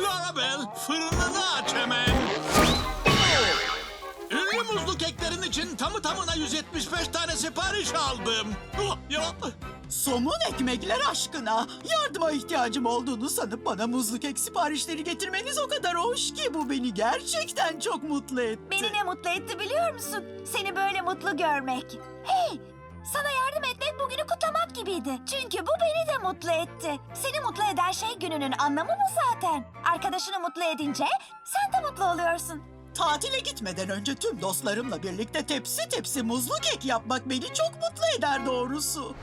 Clarabel fırınını aç hemen. Ünlü muzlu keklerin için tamı tamına 175 tane sipariş aldım. Oh, ya. Somun ekmekler aşkına. Yardıma ihtiyacım olduğunu sanıp bana muzlu kek siparişleri getirmeniz o kadar hoş ki bu beni gerçekten çok mutlu etti. Beni ne mutlu etti biliyor musun? Seni böyle mutlu görmek. Hey! Sana yardım etmek bugünü kutlamak gibiydi. Çünkü bu mutlu etti. Seni mutlu eden şey gününün anlamı bu zaten. Arkadaşını mutlu edince sen de mutlu oluyorsun. Tatile gitmeden önce tüm dostlarımla birlikte tepsi tepsi muzlu kek yapmak beni çok mutlu eder doğrusu.